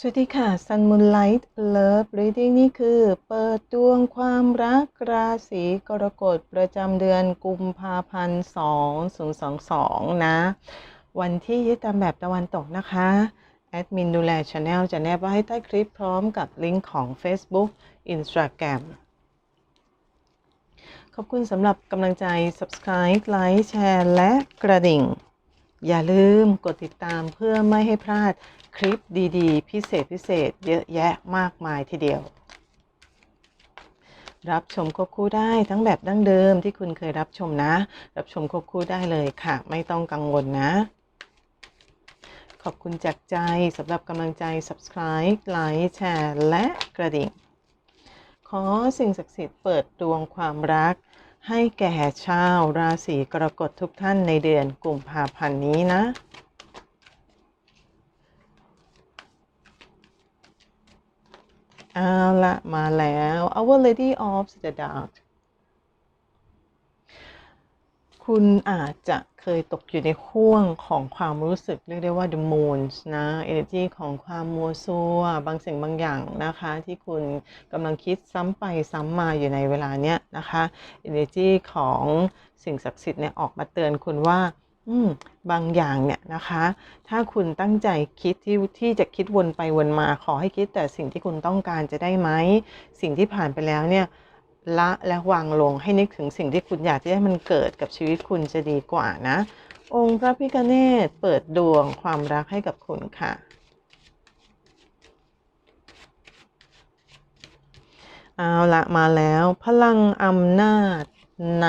สวัสดีค่ะ Sun Moonlight Love Reading นี่คือ เปิดดวงความรักราศีกรกฎประจำเดือนกุมภาพันธ์ 2022 นะ วันที่ยึดตามแบบตะวันตกนะคะ แอดมินดูแลช anel จะแนบไว้ให้ใต้คลิปพร้อมกับลิงก์ของ Facebook Instagram ขอบคุณสำหรับกำลังใจ Subscribe ไลค์แชร์และกระดิ่งอย่าลืมกดติดตามเพื่อไม่ให้พลาด คลิปดีๆ พิเศษพิเศษเยอะแยะมากมายทีเดียว รับชมควบคู่ได้ทั้งแบบดั้งเดิมที่คุณเคยรับชมนะ รับชมควบคู่ได้เลยค่ะ ไม่ต้องกังวลนะ ขอบคุณจากใจสำหรับกำลังใจ Subscribe ไลค์แชร์และกระดิ่ง ขอสิ่งศักดิ์สิทธิ์เปิดดวงความรักให้แก่ชาวราศีกรกฎทุกท่านในเดือนกุมภาพันธ์นี้นะ เอาละมาแล้ว Our Lady of the Dark คุณอาจจะเคยตกอยู่ในห่วงของความรู้สึก เรียกได้ว่า the moons นะ energy ของความมัวซัวบางสิ่งบางอย่างนะคะ ที่คุณกำลังคิดซ้ำไปซ้ำมาอยู่ในเวลาเนี้ยนะคะ energy ของสิ่งศักดิ์สิทธิ์เนี่ยออกมาเตือนคุณว่า บางอย่างเนี่ยนะคะ ถ้าคุณตั้งใจคิดที่ที่จะคิดวนไปวนมา ขอให้คิดแต่สิ่งที่คุณต้องการจะได้ไหม สิ่งที่ผ่านไปแล้วเนี่ยละและวางลงให้นึกถึงสิ่งที่คุณอยากจะให้มันเกิดกับชีวิตคุณจะดีกว่านะ องค์พระพิฆเนศเปิดดวงความรักให้กับคุณค่ะเอาละมาแล้ว พลังอำนาจ ใน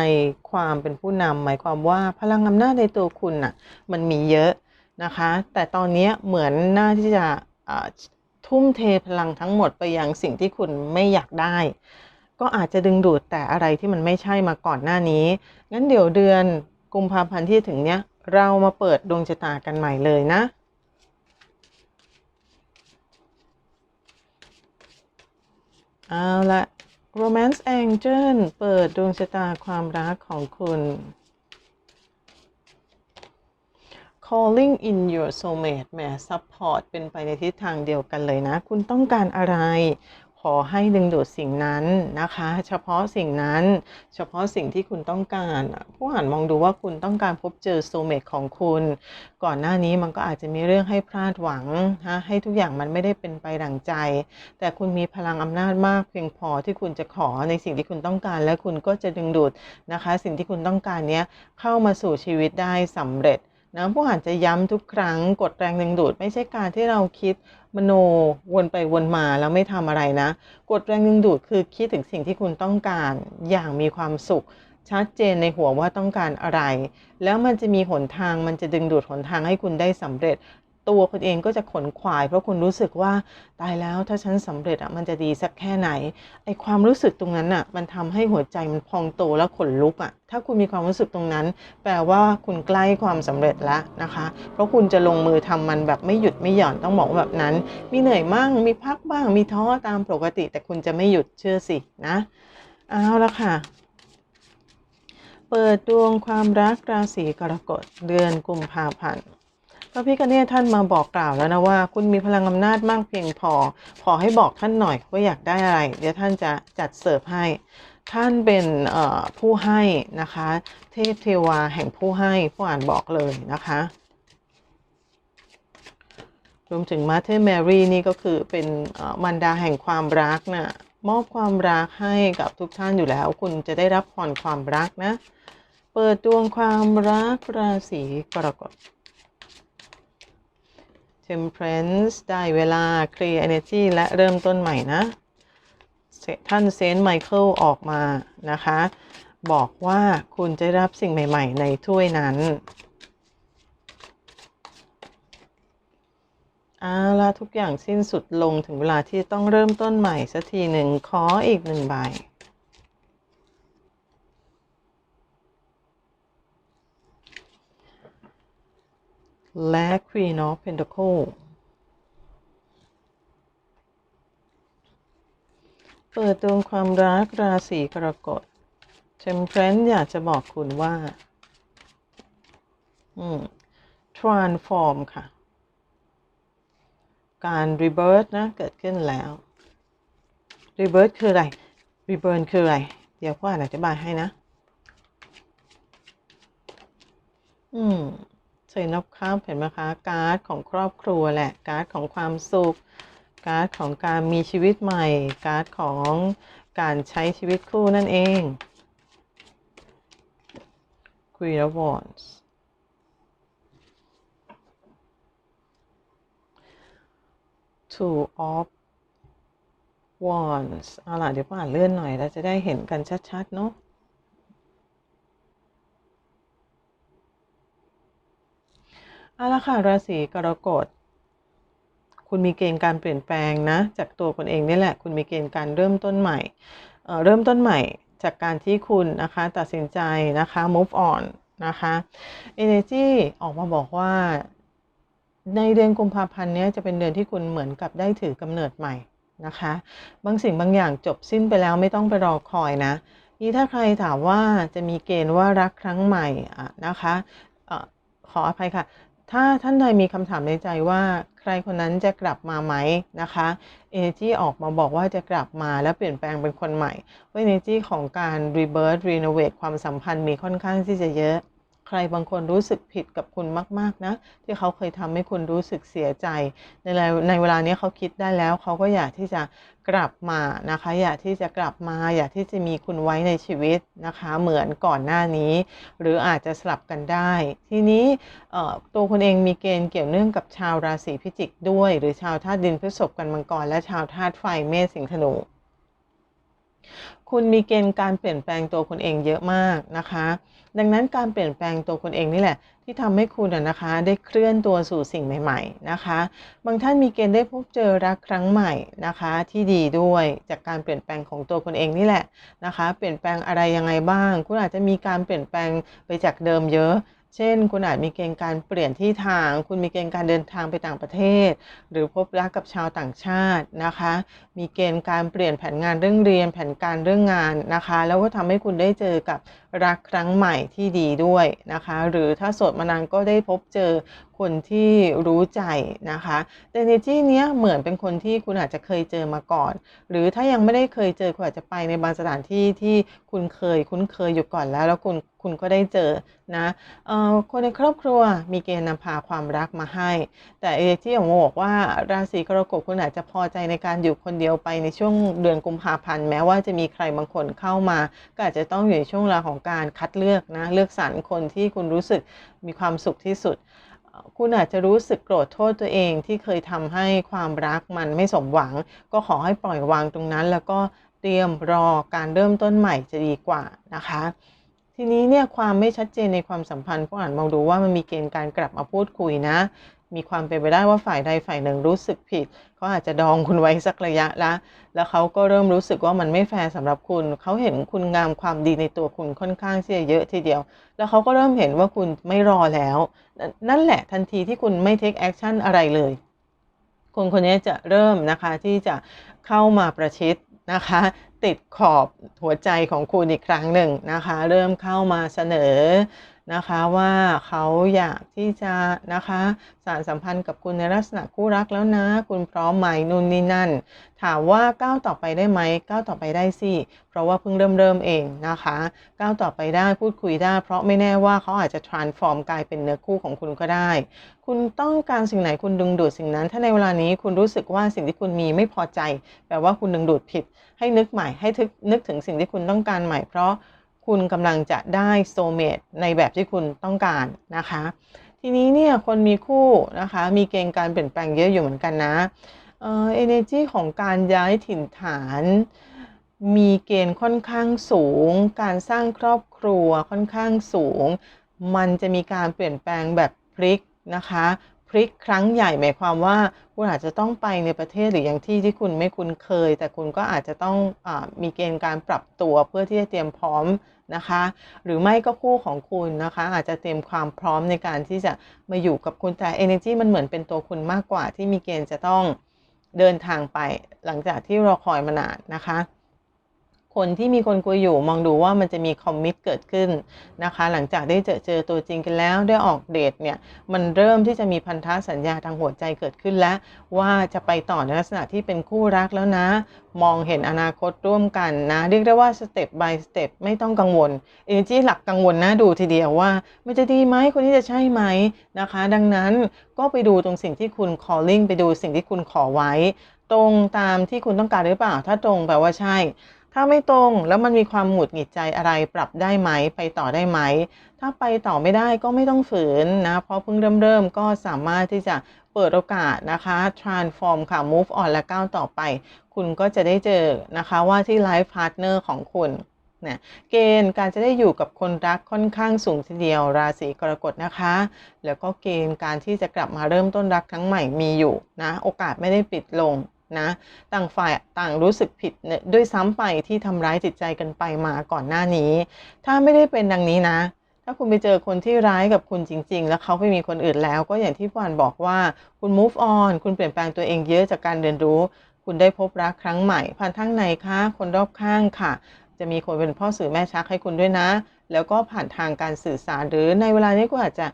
ความเป็นผู้นำหมายความว่าพลังอำนาจในตัวคุณน่ะมันมีเยอะนะคะ แต่ตอนนี้เหมือนน่าที่จะทุ่มเทพลังทั้งหมดไปยังสิ่งที่คุณไม่อยากได้ ก็อาจจะดึงดูดแต่อะไรที่มันไม่ใช่มาก่อนหน้านี้ งั้นเดี๋ยวเดือนกุมภาพันธ์ที่ถึงเนี้ยเรามาเปิดดวงชะตากันใหม่เลยนะเอาละ Romance Angel เปิดดวงชะตาความรักของคุณ Calling in your soulmate แหม support เป็นไปในทิศทางเดียวกันเลยนะ คุณต้องการอะไร ขอให้ดึงดูดสิ่งนั้นนะคะ เฉพาะสิ่งนั้น เฉพาะสิ่งที่คุณต้องการ ผู้อ่านมองดูว่าคุณต้องการพบเจอโซเมตของคุณ ก่อนหน้านี้มันก็อาจจะมีเรื่องให้พลาดหวังนะให้ทุกอย่างมันไม่ได้เป็นไปดังใจ แต่คุณมีพลังอำนาจมากเพียงพอที่คุณจะขอในสิ่งที่คุณต้องการ และคุณก็จะดึงดูดนะคะ สิ่งที่คุณต้องการเนี้ยเข้ามาสู่ชีวิตได้สำเร็จ นะผู้อ่านจะย้ำทุกครั้งกดแรงดึงดูด ไม่ใช่การที่เราคิดมโนวนไปวนมาแล้วไม่ทำอะไรนะ กดแรงดึงดูดคือคิดถึงสิ่งที่คุณต้องการอย่างมีความสุข ชัดเจนในหัวว่าต้องการอะไร แล้วมันจะมีหนทางมันจะดึงดูดหนทางให้คุณได้สำเร็จ ตัวคุณเองก็จะขนขวาย เพราะคุณรู้สึกว่าตายแล้วถ้าฉันสำเร็จอะมันจะดีสักแค่ไหนไอความรู้สึกตรงนั้นอะมันทำให้หัวใจมันพองโตแล้วขนลุกอะถ้าคุณมีความรู้สึกตรงนั้น แปลว่าคุณใกล้ความสำเร็จแล้วนะคะ เพราะคุณจะลงมือทำมันแบบไม่หยุดไม่หย่อนต้องบอกแบบนั้น มีเหนื่อยบ้างมีพักบ้างมีท้อตามปกติ แต่คุณจะไม่หยุดเชื่อสินะเอาละค่ะเปิดดวงความรักราศีกรกฎเดือนกุมภาพันธ์ พระพิฆเนศท่านมาบอกกล่าวแล้วนะว่า คุณมีพลังอำนาจมากเพียงพอ ขอให้บอกท่านหน่อยว่าอยากได้อะไร เดี๋ยวท่านจะจัดเสิร์ฟให้ ท่านเป็นผู้ให้นะคะ เทพเทวาแห่งผู้ให้ผู้อ่านบอกเลยนะคะรวมถึงมาเธอแมรี่นี่ก็คือเป็นมันดาแห่งความรักนะ่ะมอบความรักให้กับทุกท่านอยู่แล้ว คุณจะได้รับพรความรักนะ เปิดดวงความรักราศีกรกฎ Temperance ได้เวลา Clear Energy และเริ่มต้นใหม่นะ ท่านเซนต์ไมเคิลออกมานะคะ บอกว่าคุณจะรับสิ่งใหม่ ๆ ในถ้วยนั้นเอาละทุกอย่างสิ้นสุดลงถึงเวลาที่ต้องเริ่มต้นใหม่สักทีหนึ่งขออีกหนึ่งใบ และ Queen of Pentacle เปิดดวงความรักราศีกรกฎ Temperance อยากจะบอกคุณว่าอืม transform ค่ะ การ rebirth นะ เกิดขึ้นแล้ว rebirth คืออะไร rebirth คืออะไร เดี๋ยวพ่ออ่านอธิบายให้นะ อืม เซนอบคัพเห็นไหมคะการ์ดของครอบครัวแหละการ์ดของความสุข การ์ดของการมีชีวิตใหม่ การ์ดของการใช้ชีวิตคู่นั่นเอง Queen of Wands Two of Wands เอาล่ะเดี๋ยวอ่านเลื่อนหน่อย แล้วจะได้เห็นกันชัด ๆ เนาะ เอาละค่ะราศีกรกฎคุณมีเกณฑ์การเปลี่ยนแปลงนะ จากตัวคุณเองนี่แหละ คุณมีเกณฑ์การเริ่มต้นใหม่เเริ่มต้นใหม่จากการที่คุณนะคะตัดสินใจนะคะ move on นะคะ energy ออกมาบอกว่าในเดือนกุมภาพันธ์นี้จะเป็นเดือนที่คุณเหมือนกับได้ถือกำเนิดใหม่นะคะ บางสิ่งบางอย่างจบสิ้นไปแล้วไม่ต้องไปรอคอยนะนี่ถ้าใครถามว่าจะมีเกณฑ์ว่ารักครั้งใหม่นะคะอะขออภัยค่ะ ถ้าท่านใดมีคำถามในใจว่าใครคนนั้นจะกลับมาไหมนะคะ Energy ออกมาบอกว่าจะกลับมาและเปลี่ยนแปลงเป็นคนใหม่เพราะ Energy ของการ Rebirth Renovate ความสัมพันธ์มีค่อนข้างที่จะเยอะ ใครบางคนรู้สึกผิดกับคุณมาก ๆ นะ ที่เขาเคยทำให้คุณรู้สึกเสียใจ ในในเวลานี้เขาคิดได้แล้ว เขาก็อยากที่จะกลับมานะคะ อยากที่จะกลับมา อยากที่จะมีคุณไว้ในชีวิตนะคะ เหมือนก่อนหน้านี้ หรืออาจจะสลับกันได้ ทีนี้ตัวคุณเองมีเกณฑ์เกี่ยวเนื่องกับชาวราศีพิจิกด้วย หรือชาวธาตุดินพฤษภกันมังกรและชาวธาตุไฟเมษสิงห์ธนู คุณมีเกณฑ์การเปลี่ยนแปลงตัวคุณเองเยอะมากนะคะ ดังนั้นการเปลี่ยนแปลงตัวคุณเองนี่แหละ ที่ทำให้คุณนะคะได้เคลื่อนตัวสู่สิ่งใหม่ ๆนะคะ บางท่านมีเกณฑ์ได้พบเจอรักครั้งใหม่นะคะ ที่ดีด้วยจากการเปลี่ยนแปลงของตัวคุณเองนี่แหละนะคะ เปลี่ยนแปลงอะไรยังไงบ้าง คุณอาจจะมีการเปลี่ยนแปลงไปจากเดิมเยอะ เช่น คุณอาจมีเกณฑ์การเปลี่ยนที่ทาง คุณมีเกณฑ์การเดินทางไปต่างประเทศ หรือพบรักกับชาวต่างชาตินะคะ มีเกณฑ์การเปลี่ยนแผนงานเรื่องเรียน แผนการเรื่องงานนะคะ แล้วก็ทำให้คุณได้เจอกับรักครั้งใหม่ที่ดีด้วยนะคะ หรือถ้าโสดมานานก็ได้พบเจอ คนที่รู้ใจนะคะ แต่ในที่นี้เหมือนเป็นคนที่คุณอาจจะเคยเจอมาก่อน หรือถ้ายังไม่ได้เคยเจอคุณอาจจะไปในบางสถานที่ที่คุณเคยคุ้นเคยอยู่ก่อนแล้ว แล้วคุณคุณก็ได้เจอนะคนในครอบครัวมีเกณฑ์นำพาความรักมาให้ แต่เอที่อย่างบอกว่าราศีกรกฎคุณอาจจะพอใจในการอยู่คนเดียวไปในช่วงเดือนกุมภาพันธ์แม้ว่าจะมีใครบางคนเข้ามา ก็อาจจะต้องอยู่ในช่วงเวลาของการคัดเลือกนะเลือกสรรคนที่คุณรู้สึกมีความสุขที่สุด คุณอาจจะรู้สึกโกรธโทษตัวเองที่เคยทำให้ความรักมันไม่สมหวัง ก็ขอให้ปล่อยวางตรงนั้น แล้วก็เตรียมรอการเริ่มต้นใหม่จะดีกว่านะคะ ทีนี้เนี่ยความไม่ชัดเจนในความสัมพันธ์ก็อ่านมองดูว่ามันมีเกณฑ์การกลับมาพูดคุยนะ มีความเป็นไปได้ว่าฝ่ายใดฝ่ายหนึ่งรู้สึกผิดเขาอาจจะดองคุณไว้สักระยะละแล้วเขาก็เริ่มรู้สึกว่ามันไม่แฟร์สำหรับคุณ เขาเห็นคุณงามความดีในตัวคุณค่อนข้างที่จะเยอะทีเดียว แล้วเขาก็เริ่มเห็นว่าคุณไม่รอแล้ว นั่นแหละทันทีที่คุณไม่เทคแอคชั่นอะไรเลย คนคนนี้จะเริ่มนะคะที่จะเข้ามาประชิดนะคะติดขอบหัวใจของคุณอีกครั้งหนึ่งนะคะ เริ่มเข้ามาเสนอ นะคะว่าเขาอยากที่จะนะคะสารสัมพันธ์กับคุณในลักษณะคู่รักแล้วนะ คุณพร้อมไหมนู่นนี่นั่น ถามว่าก้าวต่อไปได้ไหมก้าวต่อไปได้สิเพราะว่าเพิ่งเริ่มเริ่มเองนะคะก้าวต่อไปได้พูดคุยได้ เพราะไม่แน่ว่าเขาอาจจะ transform กลายเป็นเนื้อคู่ของคุณก็ได้ คุณต้องการสิ่งไหนคุณดึงดูดสิ่งนั้น ถ้าในเวลานี้คุณรู้สึกว่าสิ่งที่คุณมีไม่พอใจ แปลว่าคุณดึงดูดผิด ให้นึกใหม่ให้นึกถึงสิ่งที่คุณต้องการใหม่เพราะ คุณกำลังจะได้โซเมตในแบบที่คุณต้องการนะคะ ทีนี้เนี่ยคนมีคู่นะคะมีเกณฑ์การเปลี่ยนแปลงเยอะอยู่เหมือนกันนะเอ่อ energy ของการย้ายถิ่นฐาน มีเกณฑ์ค่อนข้างสูง การสร้างครอบครัวค่อนข้างสูง มันจะมีการเปลี่ยนแปลงแบบพลิกนะคะ พลิกครั้งใหญ่หมายความว่าคุณอาจจะต้องไปในประเทศหรืออย่างที่ที่คุณไม่คุ้นเคย แต่คุณก็อาจจะต้องอมีเกณฑ์การปรับตัวเพื่อที่จะเตรียมพร้อมนะคะ หรือไม่ก็คู่ของคุณนะคะ อาจจะเตรียมความพร้อมในการที่จะมาอยู่กับคุณแต่ energy มันเหมือนเป็นตัวคุณมากกว่าที่มีเกณฑ์จะต้องเดินทางไปหลังจากที่รอคอยมานานนะคะ คนที่มีคนคุยอยู่มองดูว่ามันจะมีคอมมิตเกิดขึ้นนะคะ หลังจากได้เจอเจอตัวจริงกันแล้วได้ออกเดทเนี่ยมันเริ่มที่จะมีพันธสัญญาทางหัวใจเกิดขึ้นแล้ว ว่าจะไปต่อในลักษณะที่เป็นคู่รักแล้วนะ มองเห็นอนาคตร่วมกันนะ เรียกได้ว่าสเต็ป by สเต็ปไม่ต้องกังวลเอเนจีหลักกังวลนะดูทีเดียวว่า มันจะดีไหมคนนี้จะใช่ไหมนะคะ ดังนั้นก็ไปดูตรงสิ่งที่คุณ calling ไปดูสิ่งที่คุณขอไว้ ตรงตามที่คุณต้องการหรือเปล่า ถ้าตรงแปลว่าใช่ ถ้าไม่ตรงแล้วมันมีความหงุดหงิดใจอะไรปรับได้ไหมไปต่อได้ไหม ถ้าไปต่อไม่ได้ก็ไม่ต้องฝืนนะ เพราะเพิ่งเริ่มเริ่มก็สามารถที่จะเปิดโอกาสนะคะ transform ค่ะ move on และก้าวต่อไป คุณก็จะได้เจอนะคะว่าที่ life partner ของคุณเนี่ยเกณฑ์การจะได้อยู่กับคนรักค่อนข้างสูงทีเดียวราศีกรกฎนะคะ แล้วก็เกณฑ์การที่จะกลับมาเริ่มต้นรักครั้งใหม่มีอยู่นะ โอกาสไม่ได้ปิดลง นะต่างฝ่ายต่างรู้สึกผิดเนี่ยด้วยซ้ำไปที่ทำร้ายจิตใจกันไปมาก่อนหน้านี้ ถ้าไม่ได้เป็นดังนี้นะ ถ้าคุณไปเจอคนที่ร้ายกับคุณจริง ๆ แล้วเขาไปมีคนอื่นแล้ว ก็อย่างที่ปานบอกว่าคุณ move on คุณเปลี่ยนแปลงตัวเองเยอะจากการเรียนรู้ คุณได้พบรักครั้งใหม่ผ่านทางไหนคะคนรอบข้างค่ะ จะมีคนเป็นพ่อสื่อแม่ชักให้คุณด้วยนะ แล้วก็ผ่านทางการสื่อสารหรือในเวลานี้คุณอาจจะ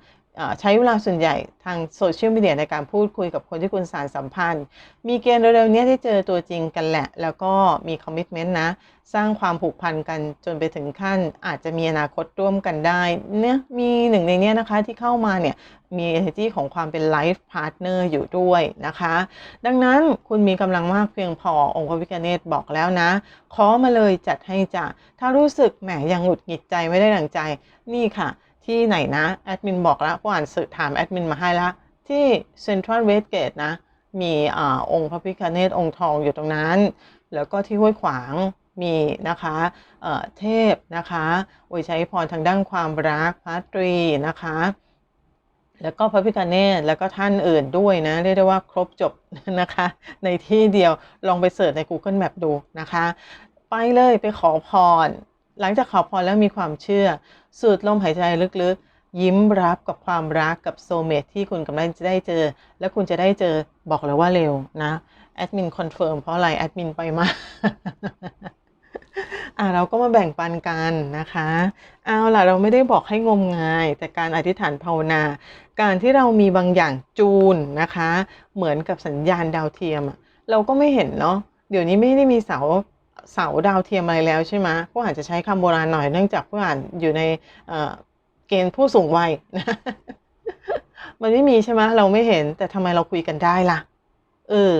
ใช้เวลาส่วนใหญ่ทางโซเชียลมีเดียในการพูดคุยกับคนที่คุณสารสัมพันธ์ มีเกณฑ์เร็วๆนี้ได้เจอตัวจริงกันแหละ แล้วก็มีคอมมิชเมนต์นะ สร้างความผูกพันกันจนไปถึงขั้น อาจจะมีอนาคตร่วมกันได้เนี่ยมีหนึ่งในนี้นะคะที่เข้ามาเนี่ย มี energy ของความเป็น life partner อร์อยู่ด้วยนะคะ ดังนั้นคุณมีกำลังมากเพียงพอองค์พระพิฆเนศบอกแล้วนะ ขอมาเลยจัดให้จ้ะถ้ารู้สึกแหมยังหงุดหงิดใจไม่ได้ดังใจนี่ค่ะ ที่ไหนนะแอดมินบอกแล้วผู้อ่านสื่อถามแอดมินมาให้ละที่เซ็นทรัลเวสเกตนะ มีอองค์พระพิฆเนศองค์ทองอยู่ตรงนั้น แล้วก็ที่ห้วยขวางมีนะคะเเทพนะคะอวยชัยพรทางด้านความรักพระตรีนะคะ แล้วก็พระพิฆเนศแล้วก็ท่านอื่นด้วยนะ เรียกได้ว่าครบจบนะคะ ในที่เดียวลองไปเสิร์ชใน Google Map ดูนะคะ ไปเลยไปขอพร หลังจากขอพรแล้วมีความเชื่อ สูดลมหายใจลึกๆ ยิ้มรับกับความรักกับโซเมทที่คุณกำลังจะได้เจอ และคุณจะได้เจอบอกเลยว่าเร็วนะแอดมินคอนเฟิร์มเพราะอะไรแอดมินไปมาอะเราก็มาแบ่งปันกันนะคะ เอาล่ะเราไม่ได้บอกให้งมงาย แต่การอธิษฐานภาวนา การที่เรามีบางอย่างจูนนะคะ เหมือนกับสัญญาณดาวเทียม เราก็ไม่เห็นเนาะเดี๋ยวนี้ไม่ได้มีเสา เสาดาวเทียมอะไรแล้วใช่ไหมพวกอาจจะใช้คำโบราณหน่อยเนื่องจากพวกอ่านอยู่ในเกณฑ์ผู้สูงวัยนะมันไม่มีใช่ไหมเราไม่เห็นแต่ทำไมเราคุยกันได้ล่ะ เออ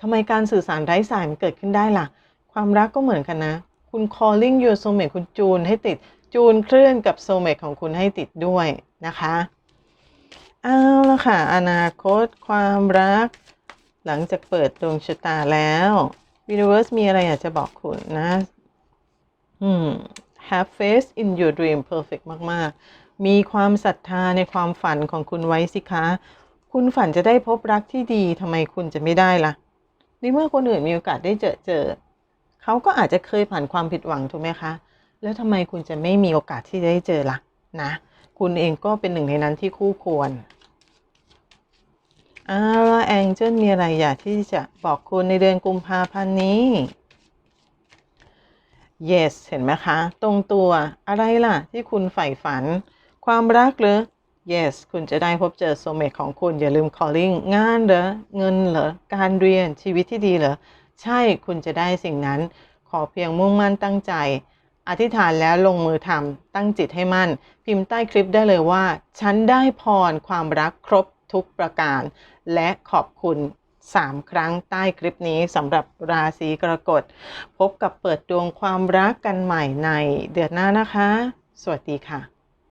ทำไมการสื่อสารไร้สายมันเกิดขึ้นได้ล่ะ ความรักก็เหมือนกันนะ คุณ calling your soulmate คุณจูนให้ติดจูนเคลื่อนกับ soulmate ของคุณให้ติดด้วยนะคะเอาละค่ะ อนาคตความรัก หลังจากเปิดดวงชะตาแล้ว Universe มีอะไรอยากจะบอกคุณนะ อืม have faith in your dream perfect มาก ๆ มีความศรัทธาในความฝันของคุณไว้สิคะ คุณฝันจะได้พบรักที่ดีทำไมคุณจะไม่ได้ล่ะในเมื่อคนอื่นมีโอกาสได้เจอเจอ เขาก็อาจจะเคยผ่านความผิดหวังถูกไหมคะ แล้วทำไมคุณจะไม่มีโอกาสที่จะได้เจอล่ะนะ คุณเองก็เป็นหนึ่งในนั้นที่คู่ควร เอาละแองเจิลมีอะไรอยากที่จะบอกคุณในเดือนกุมภาพันธ์นี้ yes เห็นไหมคะ ตรงตัวอะไรล่ะ ที่คุณใฝ่ฝัน ความรักหรือ yes คุณจะได้พบเจอโซเมตของคุณ อย่าลืม calling งานเหรอ เงินเหรอ การเรียนชีวิตที่ดีเหรอ ใช่คุณจะได้สิ่งนั้น ขอเพียงมุ่งมั่นตั้งใจ อธิษฐานแล้วลงมือทำตั้งจิตให้มั่น พิมพ์ใต้คลิปได้เลยว่า ฉันได้พรความรักครบ ทุกประการ และขอบคุณ 3 ครั้งใต้คลิปนี้สำหรับราศีกรกฎ พบกับเปิดดวงความรักกันใหม่ในเดือนหน้านะคะ สวัสดีค่ะ